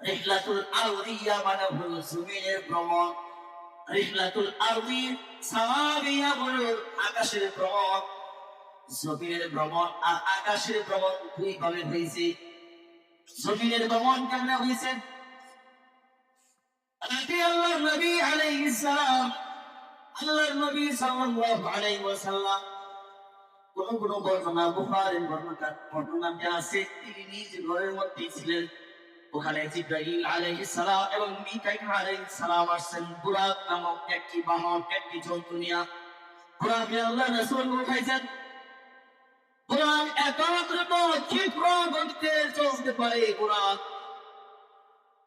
রিহলাতুল আরবিয়া মানে হলো জমিনের ভ্রমণ। রিহলাতুল আরবি সামাবিয়া হলো আকাশের ভ্রমণ। জমিনের ভ্রমণ আর আকাশের ভ্রমণ দুই ভাবে হয়েছে। জমিনের ভ্রমণ কেমন হয়েছে? আগে আল্লাহর নবী আলাইহিস সালাম, আল্লাহর নবী সাল্লাল্লাহু আলাইহি ওয়াসাল্লাম, কোন কোন বর্ণনা, বুখারীর বর্ণনা বর্ণনাতে আছে। তিনি নিজ ঘরের মধ্যে ছিলেন। ওখানে জিব্রাইল আলাইহিস সালাম এবং মিকাইল আলাইহিস সালাম আসছেন। বুরাক নামক একটি বাহন একটি জন্তু নিয়ে বুরাকে আল্লাহ রাসূল উঠাইছেন। বুরাক একমাত্র ক্ষিপ্র গতিতে চলতে পারে বুরাক।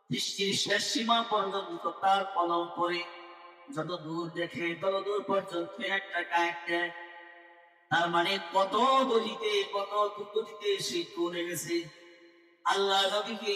দৃষ্টির শেষ সীমা পর্যন্ত তার পলম করে যত দূর দেখে, তত দূর পর্যন্ত একটা কায়েকটা তার মানে কত গতিতে কত গতিতে সে চলে গেছে। আল্লাহ নবীকে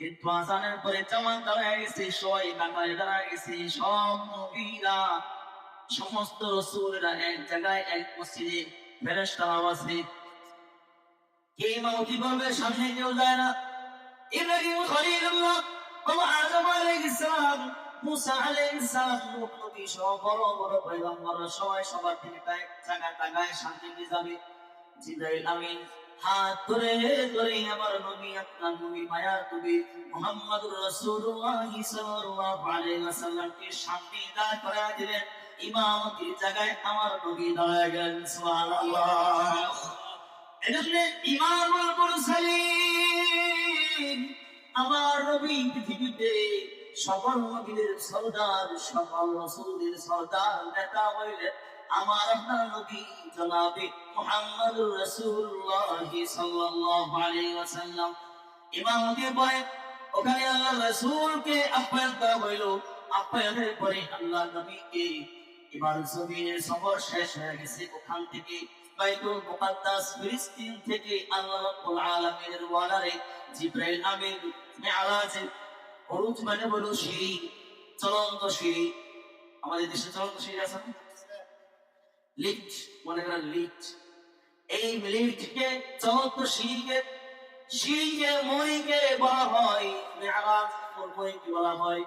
কিন্তু আজানের পরে জামান দাঁড়ায় গেছে সবাই বাংলায় দাঁড়ায় গেছে সব নবীরা, সমস্ত রসুলরা এক জায়গায় এক মসজিদে ফেরেশতা আওয়াজে কে মাউতি করবে সামনে কেউ যায় না। ইব্রাহিম খলিলুল্লাহ বাবা আদম আলাইহিস সালাম, মুসা আলাইহিস সালাম নবী সহ বড় বড় পয়গম্বররা সবাই সবার দিকে এক জায়গায় তাকায় শান্তি দিয়ে যাবে। জিব্রাইল আমিন। হাত ধরে ধরে আমার নবী আপনার নবী মায়ার নবী মুহাম্মদুর রাসূলুল্লাহ সাল্লাল্লাহু আলাইহি ওয়াসাল্লামকে সামনে দিলেন। ইমামতির জায়গায় আমার নবী দাঁড়ায় গেলেন, সুবহানাল্লাহ। এজন্য ইমামুল মুরসালিন আমার নবী পৃথিবীতে সকল নবীদের সর্দার, সকল রসুলদের সর্দার নেতা হইলেন। আমার নবী জনাবে মুহাম্মদুর রাসূলুল্লাহ সাল্লাল্লাহু আলাইহি ওয়াসাল্লাম। ওখানে রাসূলকে হইল। পরে আল্লাহ নবীকে এবার জমিনের সফর শেষ হয়ে গেছে। ওখান থেকে বাইতুল মুকাদ্দাস ফিলিস্তিন থেকে আল্লাহ রাব্বুল আলামিনের ওয়ালারে জিব্রাইল আমিন মানে সিঁড়ি, চলন্ত সিঁড়ি। আমাদের দেশে চলন্ত সিঁড়ি আছে না? লিফট মনে করেন লিফট এই লিফটকে চলন্ত সিঁড়িকে সিঁড়িকে মইকে বলা হয় মেরাজ মইকে বলা হয়?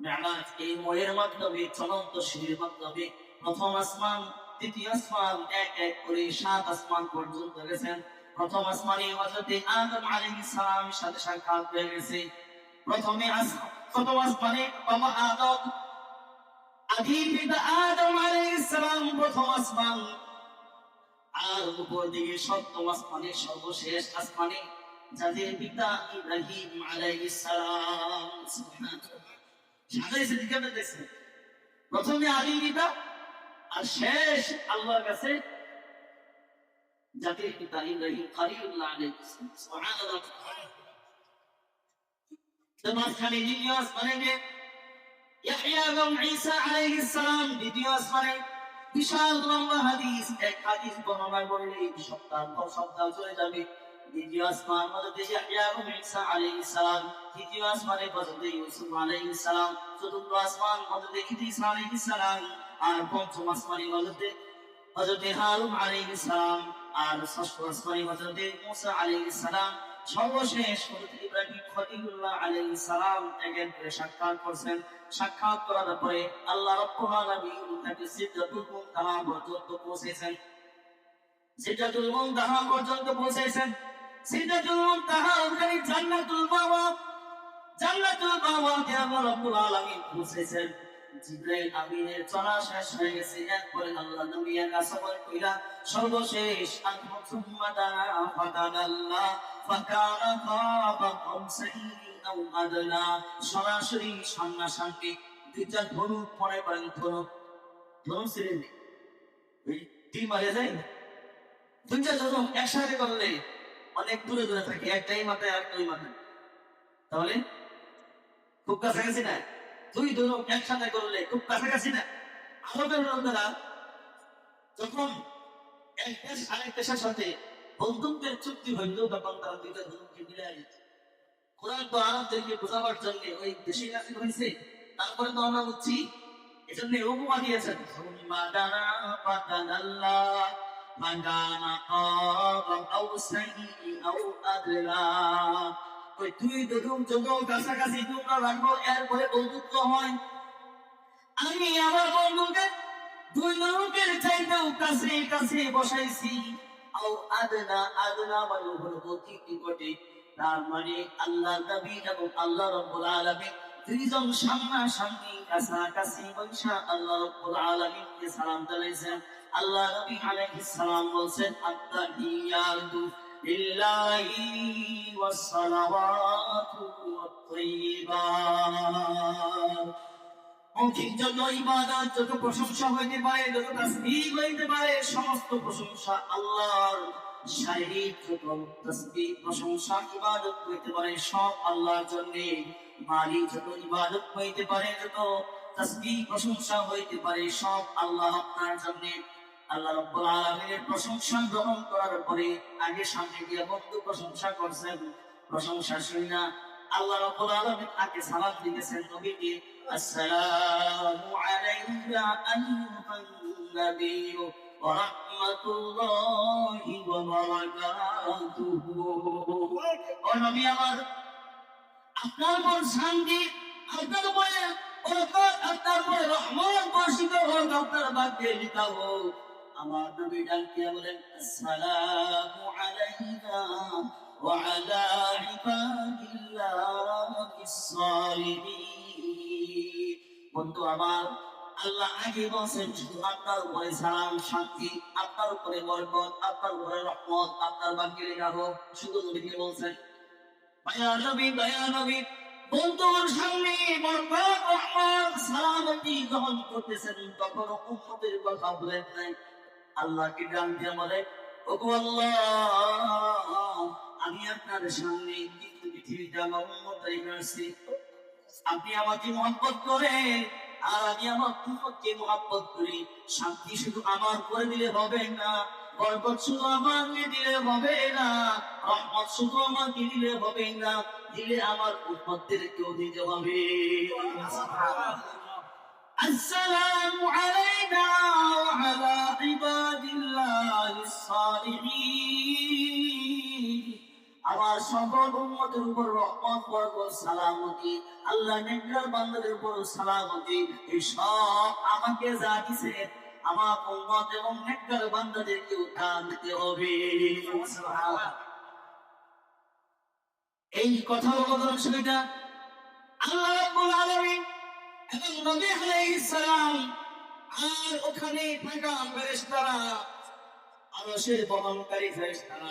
মেরাজ এই ময়ের মাধ্যমে, চলন্ত সিঁড়ির মাধ্যমে প্রথম আসমান, দ্বিতীয় আসমান, এক এক করে সাত আসমান পর্যন্ত গেছেন। প্রথম আসমানে হযরতে আদম আলাইহিস সালামের সাথে সাক্ষাৎ হয়ে গেছে। প্রথমে আস- প্রথম আসমানে আদম আদি আর উপর দিকে সর্বশেষ আসমানে পিতা প্রথমে আদি পিতা আর শেষ আল্লাহর কাছে? জাতির পিতা ইব্রাহিম খলিলুল্লাহ মাঝখানে ইয়াহইয়া এবং ঈসা আলাইহিস সালাম দ্বিতীয় আসমানে বিশাল লম্বা হাদিস, এক হাদিস বর্ণনা করলে সপ্তাহ পর সপ্তাহ চলে যাবে। দ্বিতীয় আসমান হযরত ইয়াহইয়া এবং ঈসা আলাইহিস সালাম। তৃতীয় আসমানে হযরত ইউসুফ আলাইহিস সালাম। চতুর্থ আসমান হযরত ইদ্রিস আলাইহিস সালাম। আর পঞ্চম আসমানে হযরত হযরত হারুন আলাইহিস সালাম। আর ষষ্ঠ আসমানে হযরত মুসা আলাইহিস সালাম। সর্বশেষ ইব্রাহিম পর্যন্ত পৌঁছেছেন। সিদরাতুল মুনতাহা জান্নাতুল মাওয়া জান্নাতুল মাওয়াতে আল্লাহ রাব্বুল আলামিন পৌঁছেছেন। জিব্রাইল আমিনের চলা শেষ হয়ে গেছে। এরপরে আল্লাহ একা সফর কইরা সর্বশেষ আল্লাহ ফাকানা কাবা কাউসাইনি আও আদনা সরাসরি সামনাসামনি দুইটা ধনুক পরে পড়েন ধনুক ধনুক ছিলেন ওই তীর মারে যায় দুইটা ধনুক একসাথে করলে অনেক দূরে দূরে থাকে একটাই মাথায় আর দুই মাথায় তাহলে খুব কাছাকাছি না? দুই ধনুক একসাথে করলে খুব কাছাকাছি না। আরবের লোকেরা যখন এক দেশ আরেক দেশের সাথে বন্ধুত্বের চুক্তি হইল, তখন তারা দুইটা ধনুককে মিলাই দিত তো বোঝাবার জন্য ওই দেশে কাছে হয়েছে। তারপরে তো আমরা বুঝছি এজন্য মাদানা ওই দুই দুদুম যত কাছাকাছি তোমরা রাখব, এরপরে বন্ধুত্ব হয়। আমি আমার বন্ধুকে দুই লোকের চাইতেও কাছে কাছে বসাইছি। আও আদনা আদনা মানে হলো অতি নিকটে। তার মানে আল্লাহ নবী এবং আল্লাহ রব্বুল আলামিন দুইজন সামনা সামনি কাছাকাছি বৈশা আল্লাহ রব্বুল আলামিনকে সালাম জানাইছেন। আল্লাহ নবী আলাইহিস সালাম বলছেন আত্তাহিয়াতু ওয়াস সালাওয়াতু ওয়াত মৌখিক জন্য ইবাদত, যত প্রশংসা হইতে পারে, যত তাসবিহ হইতে পারে, সমস্ত প্রশংসা আল্লাহর শারীরিক যত তাসবিহ, প্রশংসা, ইবাদত হইতে পারে, সব আল্লাহর জন্য। মালি যত ইবাদত হইতে পারে, যত তাসবিহ, প্রশংসা হইতে পারে, সব আল্লাহ আপনার জন্য। আল্লাহ রাব্বুল আলামিনের প্রশংসা গ্রহণ করার পরে আগে সামনে গিয়ে বন্ধু প্রশংসা করছেন। প্রশংসা শুনি না আল্লাহ রাব্বুল আলামিন আগে সালাম দিয়েছেন নবীকে আসসালামু আলাইকা আইয়ুহান নাবিয়্যু ওয়া রাহমাতুল্লাহি ওয়া বারাকাতুহু। ও নবী আমার, আপনার উপর শান্তি, আপনার উপরে আপনার উপরে রহমত বর্ষিত হোক, আপনার ভাগ্যে লিখা আমার নবী ডাকিয়া বলেন, আসসালামু আলাইকা ওয়া আলা ইবাদিল্লাহিস বন্ধু আমার, আল্লাহ আগে বলছেন, শুধু আপনার উপরে সালাম, শান্তি, আপনার উপরে বরকত, আপনার উপরে রহমত, আপনার বাকি লেখা হোক, শুধু নবীকে বলছেন বায়া নবী বায়া নবী, বন্ধুর সামনে বরকত রহমত, সালামতি গ্রহণ করতেছেন তখন উম্মতের কথা বলেন নাই। আল্লাহকে ডাক দিয়ে বলে ওগো আল্লাহ আমি আপনার সামনে কিন্তু আপনি আমাকে মহব্বত করেন আর আমি আমার কুমতকে মহাব্বত করি। শান্তি শুধু আমার করে দিলে হবে না বরকত শুধু আমাকে দিলে হবে না রহমত শুধু আমাকে দিলে হবে না দিলে আমার উন্মতদের কেউ দিতে হবে। আসসালামু আলাইকুম। সকল উম্মতের উপর রহমত, বরকত, সালামতি, আল্লাহ নেককার বান্দাদের উপর সালামতি, এই সব আমাকে যা দিছে আমার উম্মত এবং নেককার বান্দাদেরকে উত্থান দিতে হবে। এই কথা বলার অসুবিধা আল্লাহ রাব্বুল আলামিন এবং নবী আলাইহিস সালাম আর ওখানে থাকা ফেরেশতারা, আরশের বহনকারী ফেরেশতারা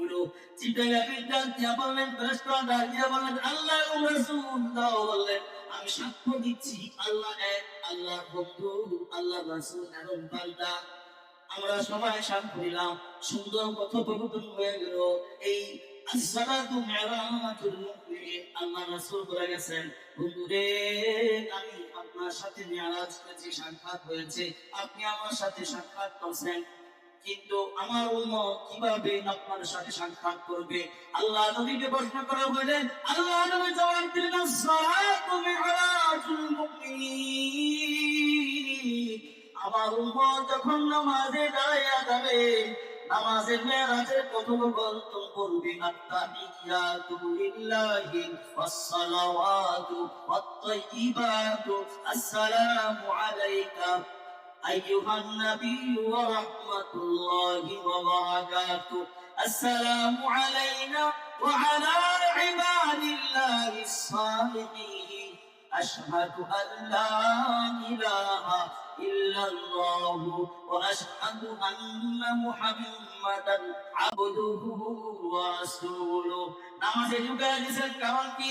আমি সাক্ষ্য দিচ্ছি আল্লাহ এক আল্লাহ আল্লাহ রাসূল এবং আমরা সবাই সাক্ষ্য দিলাম সুন্দর কথোপকথন হয়ে গেল এই আমি আপনার সাথে মিরাজ করেছি সাক্ষাৎ হয়েছে আপনি আমার সাথে সাক্ষাৎ করছেন কিন্তু আমার উম্মত কীভাবে আপনার সাথে সাক্ষাৎ করবে? আল্লাহ নবীকে প্রশ্ন করা বলেন, আল্লাহ নবী জবাব দিলেন মিরাজুল আমার উম্মত যখন নামাজে দাঁড়াইয়া যাবে নামাজের মেরাজের কথোপকথন করবে আত্তাহিয়াতু লিল্লাহি ওয়াসসালাওয়াতু ওয়াত-তাইয়্যিবাতু আসসালামু আলাইকা। أيها النبي ورحمة الله وبركاته السلام علينا وعلى عباد الله الصالحين أشهد أن لا إله إلا الله وأشهد أن محمدا عبده ورسوله নামাজে ঢুকে দিয়েছেন কারণ কি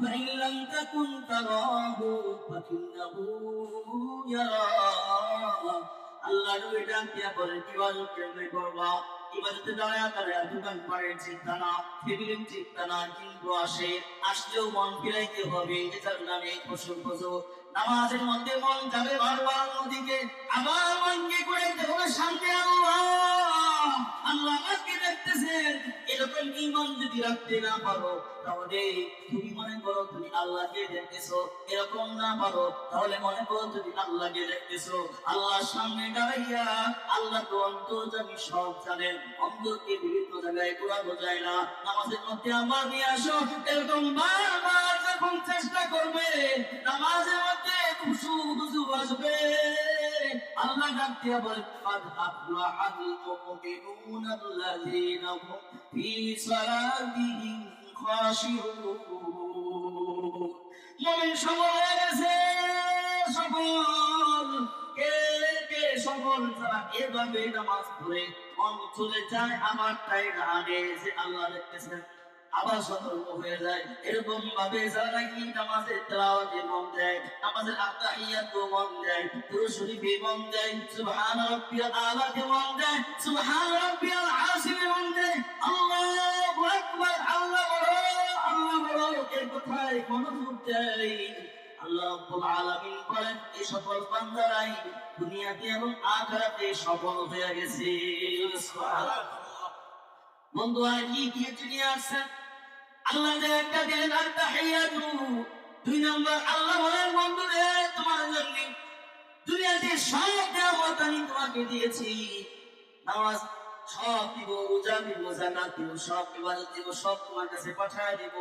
فإن لم تكن تراه فإنه يراك আল্লাহ নবী ডাক দিয়া বলেন ইবাদত কেমনে করবা ইবাদতে দাঁড়ায় দাঁড়ায় দোকান পাড়ের চিন্তা না টেবিলের চিন্তা না কিন্তু আসে আসলেও মন ফিরাইতে হবে এটার নামে ফসল ফসল নামাজের মধ্যে মন যাবে বারবার অন্যদিকে আবার মনকে করে হবে শান্তি আল্লাহ। আল্লাহ আমাকে দেখতেছেন। এরকম যদি রাখতে না পারো, তাহলে তুমি মনে করো তুমি আল্লাহকে এরকম না পারো, তাহলে মনে করো তুমি আল্লাহকে সামনে দাঁড়াইয়া আল্লাহ তো অন্তর্জামী সব জানেন। অন্তরকে বিভিন্ন জায়গায় যায় না। নামাজের মধ্যে আবার নিয়ে আসো। এরকম বারবার যখন চেষ্টা করবে ডাক দিয়া বলে قد أفلح المؤمنون الذين هم في صلاتهم خاشعون মুমিন সফল হয়ে গেছে সফল কে কে সফল যারা এভাবে নামাজ পড়ে মন চলে যায় আমার তাই আগে যে আল্লাহ দেখতেছেন আবার সতর্ক হয়ে যায়। এরকম ভাবে যারা কি নামাজের তেলাওয়াতে মন দেয়, নামাজের আত্তাহিয়াত মন দেয় দুরূদ শরীফে মন দেয়, সুবহান রাব্বিয়াল আলাতে মন দেয়, সুবহান রাব্বিয়াল আসিমে মন দেয়। আল্লাহু আকবার, আল্লাহ বড় আল্লাহ বড় এর কথায় মনোযোগ দেয় আল্লাহ রাব্বুল আলামিন বলেন এই সকল বান্দারাই দুনিয়াতে এবং আখিরাতে সফল হয়ে গেছে। সুবহানাল্লাহ। বন্ধু, আর কি কি নিয়ে আসছেন? আল্লাহ একটা দিলেন আর তাহিয়াতু দুই নম্বর, আল্লাহ বলেন, বন্ধু রে, তোমার জন্য দুনিয়াতে সব নিয়ামত আমি তোমাকে দিয়েছি। নামাজ সব দিব, রোজা দিব জানা দিব, সব ইবাদত দিব, সব তোমার কাছে পাঠায় দিব।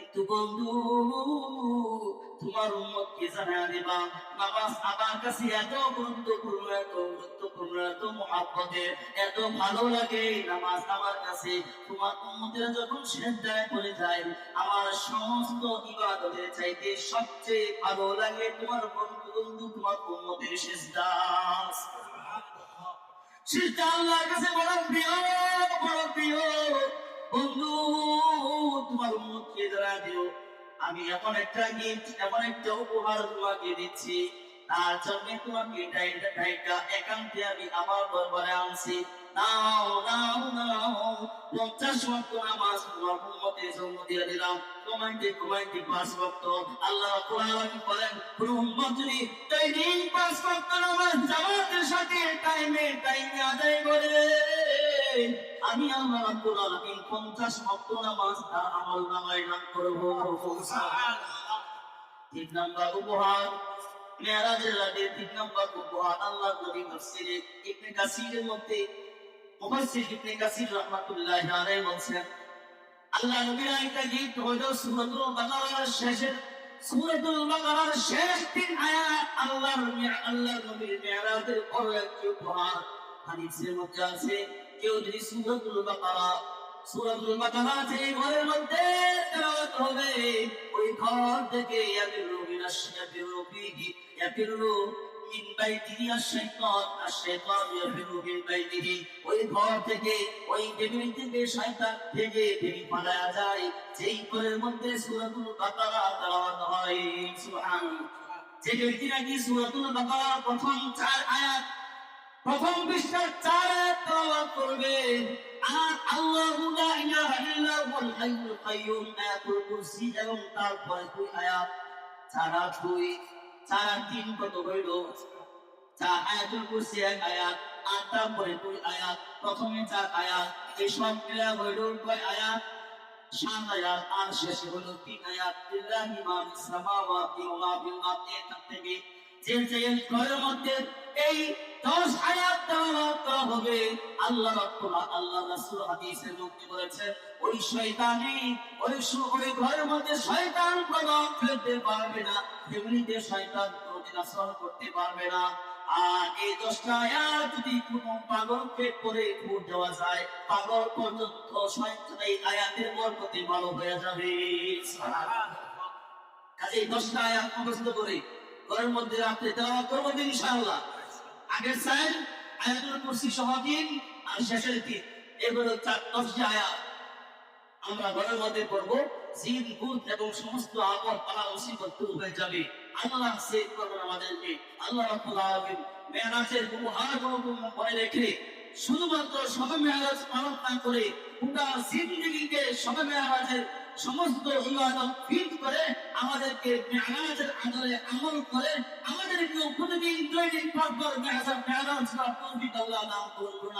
কিন্তু বন্ধু, তোমার উম্মত কে জানা দিবা, নামাজ আমার কাছে এত গুরুত্বপূর্ণ এত গুরুত্বপূর্ণ, এত মহাব্বতের, এত ভালো লাগে নামাজ আমার কাছে। তোমার উম্মতের যখন সেজদায় পড়ে যায়, আমার সমস্ত ইবাদতের চাইতে সবচেয়ে ভালো লাগে তোমার বন্ধু বন্ধু, তোমার উম্মতের সেজদা। সেটা আল্লাহর কাছে বড় প্রিয় বড় প্রিয়। তোমার উন্মতকে দ্বারা দিও। আমি এমন একটা গিফট এমন একটা উপহার তোমাকে দিচ্ছি। তার জন্য তোমাকে ডাইটা একান্তে আমি আমার দরবারে আনছি। নাও নাও নাও, পঞ্চাশ ওয়াক্ত নামাজ তোমার উম্মতের জন্য দিয়ে দিলাম। কমাইতে কমাইতে পাঁচ ওয়াক্ত আল্লাহ কোরআন বলেন, কোন যদি দৈনিক পাঁচ ওয়াক্ত নামাজ জামাতের সাথে টাইমে টাইমে আদায় করে আমি আল্লাহ রাব্বুল আলামিন 50 ওয়াক্ত নামাজ তার আমল নামায় দান করব। তিন নাম্বার উপহার। মেরাজের রাতে তিন নাম্বার উপহার আল্লাহ নবী তাফসিরে ইবনে কাসিরের মধ্যে মুফাসসির ইবনে কাসির রাহমাতুল্লাহি আলাইহি বলেন আল্লাহ নবীর একটা গীত হলো সূরাতুল বাকারার শেষের সূরাতুল বাকারার শেষ তিন আয়াত আল্লাহর আল্লাহর নবীর মেরাজের পর একটি উপহার। হাদিসের মধ্যে আছে কেউ যদি সূরাতুল বাকারা সূরাতুল বাকারা যে ঘরের মধ্যে তেলাওয়াত হবে, ওই ঘর থেকে মিন বাইতিহি বাইতিহি। ওই ঘর থেকে, ওই টেবিল থেকে শয়তান থেকে যায়। যেই ঘরের মধ্যে সূরাতুল বাকারা তেলাওয়াত হয় যে ব্যক্তি নাকি সূরাতুল বাকারা প্রথম চার আয়াত প্রথম পৃষ্ঠার চার তেলাওয়াত করবে আর আয়াত। চার দুই, চার তিন কত হইল আয়াতুল এক আয়াত, আর তারপরে দুই আয়াত, প্রথমে চার আয়াত, এই সব মিলা হইল কয় আয়াত? আর শেষে হলো তিন আয়াত। এই দশ আয়াত তেলাওয়াত হবে। আল্লাহ রাব্বুল আল্লাহ রাসূল হাদিসের মধ্যে বলেছেন ওই শয়তানি ওই ওই ঘরের মধ্যে শয়তান প্রভাব ফেলতে পারবে না, এমনিতে শয়তান কোনদিন আশ্রয় করতে পারবে না। আর দেওয়া যায়, পাগল পর্যন্ত শয়তান এই আয়াতের ভালো হয়ে যাবে। দশটা আয়াত করে, ঘরের মধ্যে রাখতে তেলাওয়াত করব আগের আয়াতুল কুরসি আর শেষের দিন। এগুলো চার দশটা আয়াত। আমরা মধ্যে পড়ব। ভূত এবং সমস্ত আপদ পালা মুসিবত হয়ে যাবে। আল্লাহ সেভ করবেন আমাদেরকে আল্লাহ রাব্বুল আলামিন মেরাজের উপহার কোনো ভয় রেখে শুধুমাত্র সবে মেরাজ পালন না করে গোটা জিন্দগিকে সবে সমস্ত ইবাদত করে আমাদেরকে মেরাজের আদরে আমল করে আমাদেরকে প্রতিদিন দৈনিক পাঁচবার মেরাজ মেরাজ বা তৌফিক আল্লাহ নাম করুন